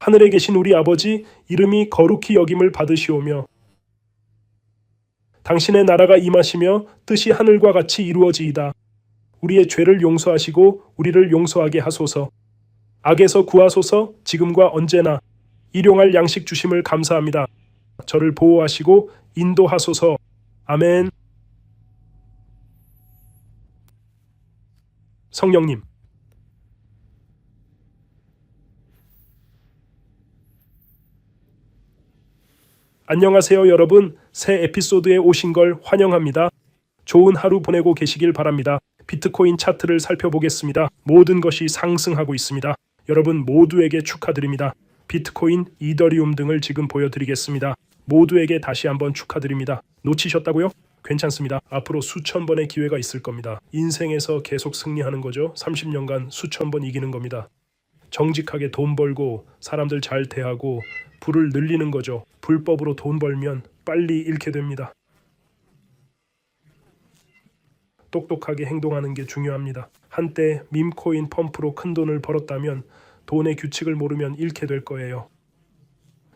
하늘에 계신 우리 아버지 이름이 거룩히 여김을 받으시오며 당신의 나라가 임하시며 뜻이 하늘과 같이 이루어지이다. 우리의 죄를 용서하시고 우리를 용서하게 하소서. 악에서 구하소서 지금과 언제나 일용할 양식 주심을 감사합니다. 저를 보호하시고 인도하소서. 아멘. 성령님. 안녕하세요, 여러분. 새 에피소드에 오신 걸 환영합니다. 좋은 하루 보내고 계시길 바랍니다. 비트코인 차트를 살펴보겠습니다. 모든 것이 상승하고 있습니다. 여러분 모두에게 축하드립니다. 비트코인, 이더리움 등을 지금 보여드리겠습니다. 모두에게 다시 한번 축하드립니다. 놓치셨다고요? 괜찮습니다. 앞으로 수천 번의 기회가 있을 겁니다. 인생에서 계속 승리하는 거죠. 30년간 수천 번 이기는 겁니다. 정직하게 돈 벌고 사람들 잘 대하고 부를 늘리는 거죠. 불법으로 돈 벌면 빨리 잃게 됩니다. 똑똑하게 행동하는 게 중요합니다. 한때 밈코인 펌프로 큰 돈을 벌었다면 돈의 규칙을 모르면 잃게 될 거예요.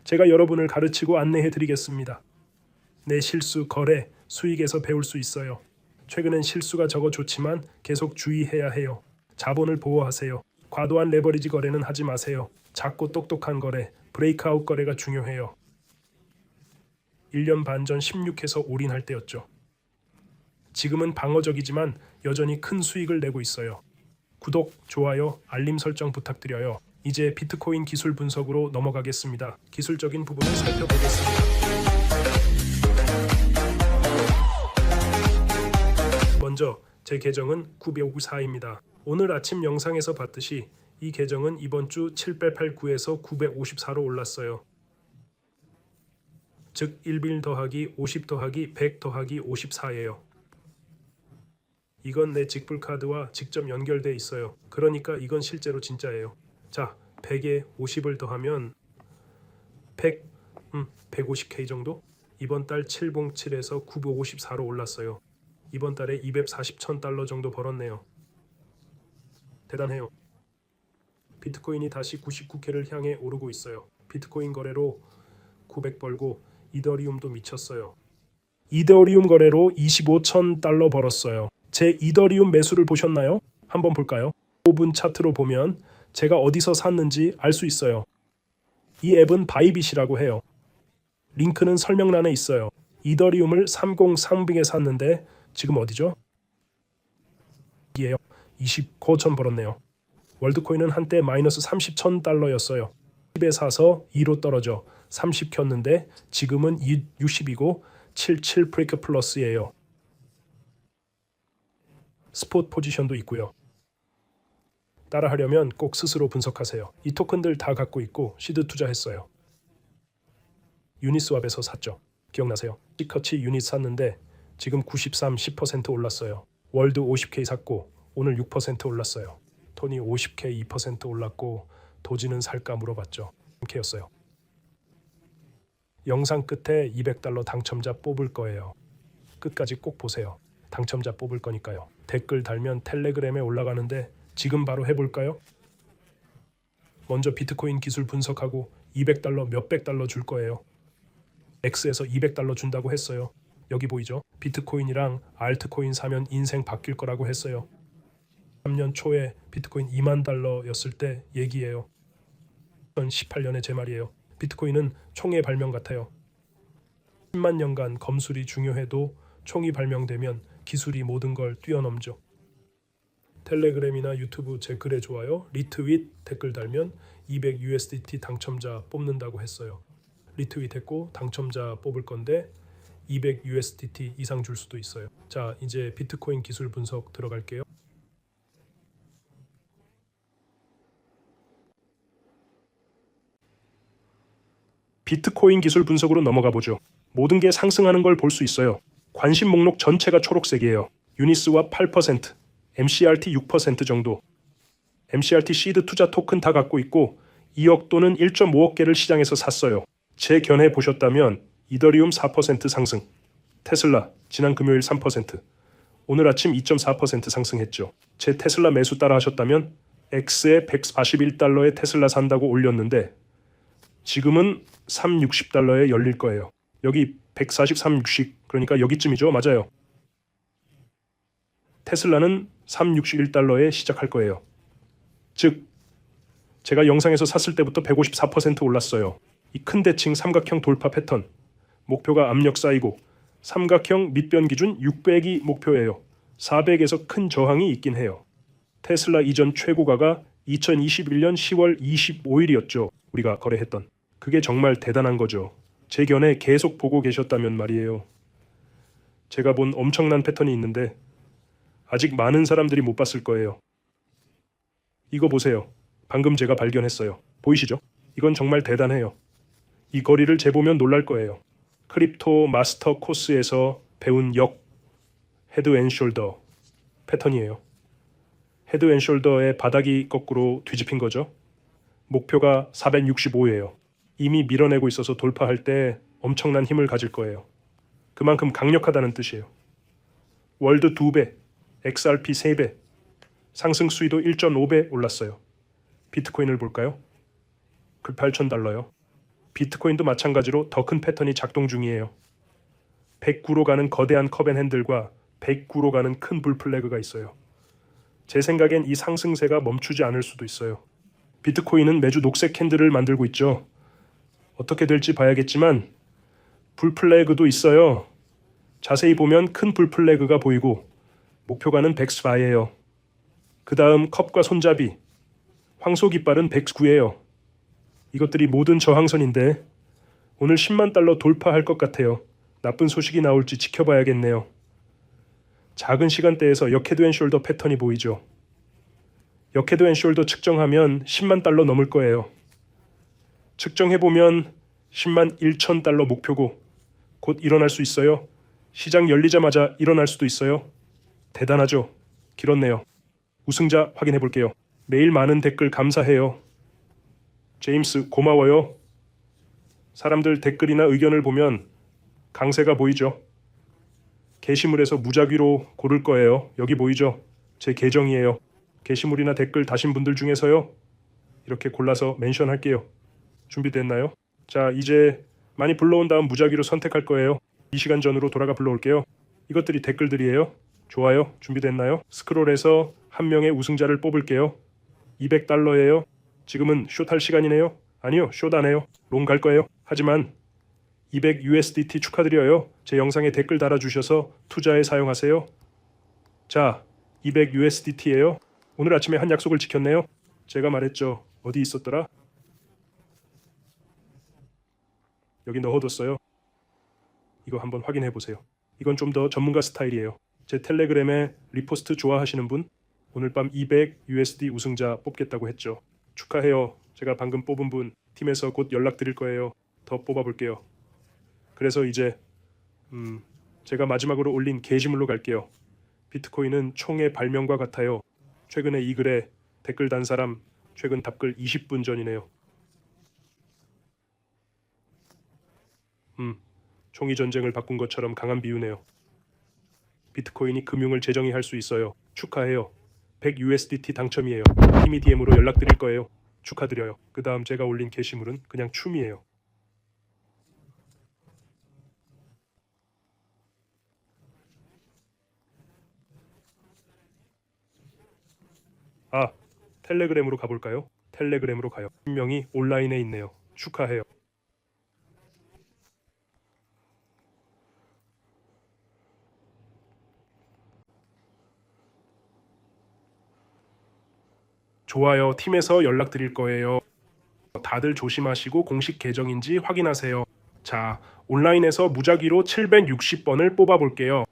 제가 여러분을 가르치고 안내해 드리겠습니다. 내 실수, 거래, 수익에서 배울 수 있어요. 최근엔 실수가 적어 좋지만 계속 주의해야 해요. 자본을 보호하세요. 과도한 레버리지 거래는 하지 마세요. 작고 똑똑한 거래, 브레이크아웃 거래가 중요해요. 1년 반 전 16에서 올인할 때였죠. 지금은 방어적이지만 여전히 큰 수익을 내고 있어요. 구독, 좋아요, 알림 설정 부탁드려요. 이제 비트코인 기술 분석으로 넘어가겠습니다. 기술적인 부분을 살펴보겠습니다. 먼저 제 계정은 954입니다. 오늘 아침 영상에서 봤듯이 이 계정은 이번 주 789에서 954로 올랐어요. 즉 1빌 더하기 50 더하기 100 더하기 54예요. 이건 내 직불 카드와 직접 연결돼 있어요. 그러니까 이건 실제로 진짜예요. 자, 100에 50을 더하면 100, 음, 150K 정도? 이번 달 707에서 954로 올랐어요. 이번 달에 240천 달러 정도 벌었네요. 대단해요. 비트코인이 다시 99K를 향해 오르고 있어요. 비트코인 거래로 900 벌고 이더리움도 미쳤어요. 이더리움 거래로 25천 달러 벌었어요. 제 이더리움 매수를 보셨나요? 한번 볼까요? 5분 차트로 보면 제가 어디서 샀는지 알 수 있어요. 이 앱은 바이빗이라고 해요. 링크는 설명란에 있어요. 이더리움을 303빅에 샀는데 지금 어디죠? 이에요. 29천 벌었네요. 월드코인은 한때 마이너스 30천 달러였어요. 10에 사서 2로 떨어져 30 켰는데 지금은 60이고 77 프리크 플러스예요. 스포트 포지션도 있고요. 따라하려면 꼭 스스로 분석하세요. 이 토큰들 다 갖고 있고 시드 투자했어요. 유니스왑에서 샀죠. 기억나세요? 시커치 유닛 샀는데 지금 93, 10% 올랐어요. 월드 50K 샀고 오늘 6% 올랐어요. 토니 50K 2% 올랐고 도지는 살까 물어봤죠. K였어요. 영상 끝에 200달러 당첨자 뽑을 거예요. 끝까지 꼭 보세요. 당첨자 뽑을 거니까요. 댓글 달면 텔레그램에 올라가는데 지금 바로 해볼까요? 먼저 비트코인 기술 분석하고 200달러 몇백 달러 줄 거예요. X에서 200달러 준다고 했어요. 여기 보이죠? 비트코인이랑 알트코인 사면 인생 바뀔 거라고 했어요. 3년 초에 비트코인 2만 달러였을 때 얘기예요. 2018년에 제 말이에요. 비트코인은 총의 발명 같아요. 10만 년간 검술이 중요해도 총이 발명되면 기술이 모든 걸 뛰어넘죠. 텔레그램이나 유튜브 제 글에 좋아요, 리트윗 댓글 달면 200 USDT 당첨자 뽑는다고 했어요. 리트윗했고 당첨자 뽑을 건데 200 USDT 이상 줄 수도 있어요. 자, 이제 비트코인 기술 분석 들어갈게요. 비트코인 기술 분석으로 넘어가 보죠. 모든 게 상승하는 걸 볼 수 있어요. 관심 목록 전체가 초록색이에요. 유니스와 8%, MCRT 6% 정도. MCRT 시드 투자 토큰 다 갖고 있고 2억 또는 1.5억 개를 시장에서 샀어요. 제 견해 보셨다면 이더리움 4% 상승, 테슬라 지난 금요일 3%, 오늘 아침 2.4% 상승했죠. 제 테슬라 매수 따라 하셨다면 X에 141달러에 테슬라 산다고 올렸는데 지금은 360달러에 열릴 거예요. 여기 14360 그러니까 여기쯤이죠. 맞아요. 테슬라는 361달러에 시작할 거예요. 즉 제가 영상에서 샀을 때부터 154% 올랐어요. 이 큰 대칭 삼각형 돌파 패턴 목표가 압력 쌓이고 삼각형 밑변 기준 600이 목표예요. 400에서 큰 저항이 있긴 해요. 테슬라 이전 최고가가 2021년 10월 25일이었죠. 우리가 거래했던. 그게 정말 대단한 거죠. 제 견해 계속 보고 계셨다면 말이에요. 제가 본 엄청난 패턴이 있는데 아직 많은 사람들이 못 봤을 거예요. 이거 보세요. 방금 제가 발견했어요. 보이시죠? 이건 정말 대단해요. 이 거리를 재보면 놀랄 거예요. 크립토 마스터 코스에서 배운 역 헤드 앤 숄더 패턴이에요. 헤드 앤 숄더의 바닥이 거꾸로 뒤집힌 거죠. 목표가 465예요. 이미 밀어내고 있어서 돌파할 때 엄청난 힘을 가질 거예요. 그만큼 강력하다는 뜻이에요. 월드 2배, XRP 3배, 상승 수위도 1.5배 올랐어요. 비트코인을 볼까요? 그 8,000달러요. 비트코인도 마찬가지로 더 큰 패턴이 작동 중이에요. 109로 가는 거대한 컵앤 핸들과 109로 가는 큰 불 플래그가 있어요. 제 생각엔 이 상승세가 멈추지 않을 수도 있어요. 비트코인은 매주 녹색 캔들을 만들고 있죠. 어떻게 될지 봐야겠지만 불플래그도 있어요. 자세히 보면 큰 불플래그가 보이고 목표가는 104예요. 그 다음 컵과 손잡이, 황소 깃발은 109예요. 이것들이 모든 저항선인데 오늘 10만 달러 돌파할 것 같아요. 나쁜 소식이 나올지 지켜봐야겠네요. 작은 시간대에서 역헤드 앤 숄더 패턴이 보이죠. 역헤드 앤 숄더 측정하면 10만 달러 넘을 거예요. 측정해보면 10만 1천 달러 목표고 곧 일어날 수 있어요. 시장 열리자마자 일어날 수도 있어요. 대단하죠? 길었네요. 우승자 확인해 볼게요. 매일 많은 댓글 감사해요. 제임스 고마워요. 사람들 댓글이나 의견을 보면 강세가 보이죠. 게시물에서 무작위로 고를 거예요. 여기 보이죠? 제 계정이에요. 게시물이나 댓글 다신 분들 중에서요. 이렇게 골라서 멘션할게요. 준비됐나요? 자, 이제 많이 불러온 다음 무작위로 선택할 거예요. 이 시간 전으로 돌아가 불러올게요. 이것들이 댓글들이에요. 좋아요. 준비됐나요? 스크롤해서 한 명의 우승자를 뽑을게요. 200달러예요. 지금은 숏할 시간이네요. 아니요, 해요. 롱 갈 거예요. 하지만 200 USDT 축하드려요. 제 영상에 댓글 달아주셔서 투자에 사용하세요. 자, 200 USDT예요. 오늘 아침에 한 약속을 지켰네요. 제가 말했죠. 어디 있었더라? 여기 넣어뒀어요. 이거 한번 확인해 보세요. 이건 좀 더 전문가 스타일이에요. 제 텔레그램에 리포스트 좋아하시는 분 오늘 밤 200 USD 우승자 뽑겠다고 했죠. 축하해요. 제가 방금 뽑은 분 팀에서 곧 연락 드릴 거예요. 더 뽑아볼게요. 그래서 이제 음, 제가 마지막으로 올린 게시물로 갈게요. 비트코인은 총의 발명과 같아요. 최근에 이 글에 댓글 단 사람 최근 답글 20분 전이네요. 음, 총이 전쟁을 바꾼 것처럼 강한 비유네요. 비트코인이 금융을 재정의할 수 있어요. 축하해요. 100 USDT 당첨이에요. 팀이 DM으로 연락드릴 거예요. 축하드려요. 그 다음 제가 올린 게시물은 그냥 춤이에요. 아, 텔레그램으로 가볼까요? 텔레그램으로 가요. 분명히 온라인에 있네요. 축하해요. 좋아요. 팀에서 연락드릴 거예요. 다들 조심하시고 공식 계정인지 확인하세요. 자, 온라인에서 무작위로 760번을 뽑아볼게요.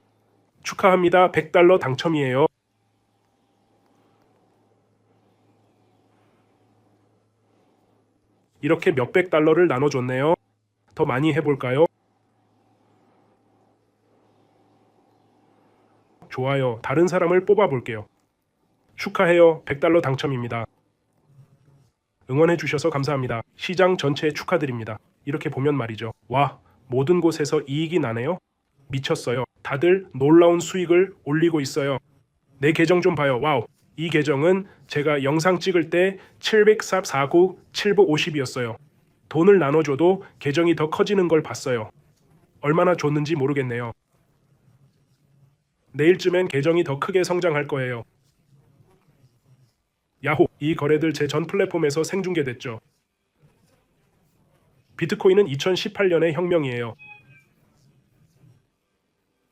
축하합니다. 100달러 당첨이에요. 이렇게 몇백 달러를 나눠줬네요. 더 많이 해볼까요? 좋아요. 다른 사람을 뽑아볼게요. 축하해요. 100달러 당첨입니다. 응원해 주셔서 감사합니다. 시장 전체에 축하드립니다. 이렇게 보면 말이죠. 와, 모든 곳에서 이익이 나네요. 미쳤어요. 다들 놀라운 수익을 올리고 있어요. 내 계정 좀 봐요. 와우. 이 계정은 제가 영상 찍을 때 749, 750이었어요. 돈을 나눠줘도 계정이 더 커지는 걸 봤어요. 얼마나 줬는지 모르겠네요. 내일쯤엔 계정이 더 크게 성장할 거예요. 야호, 이 거래들 제 전 플랫폼에서 생중계됐죠. 비트코인은 2018년의 혁명이에요.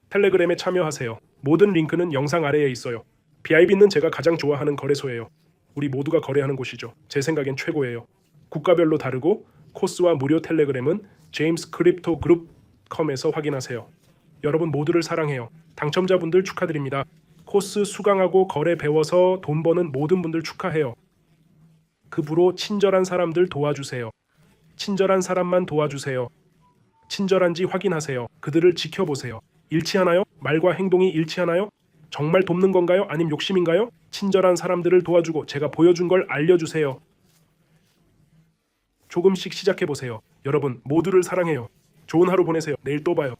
텔레그램에 참여하세요. 모든 링크는 영상 아래에 있어요. BIB는 제가 가장 좋아하는 거래소예요. 우리 모두가 거래하는 곳이죠. 제 생각엔 최고예요. 국가별로 다르고 코스와 무료 텔레그램은 제임스 크립토 그룹 컴에서 확인하세요. 여러분 모두를 사랑해요. 당첨자분들 축하드립니다. 코스 수강하고 거래 배워서 돈 버는 모든 분들 축하해요. 급으로 친절한 사람들 도와주세요. 친절한 사람만 도와주세요. 친절한지 확인하세요. 그들을 지켜보세요. 일치하나요? 말과 행동이 일치하나요? 정말 돕는 건가요? 아님 욕심인가요? 친절한 사람들을 도와주고 제가 보여준 걸 알려주세요. 조금씩 시작해 보세요. 여러분 모두를 사랑해요. 좋은 하루 보내세요. 내일 또 봐요.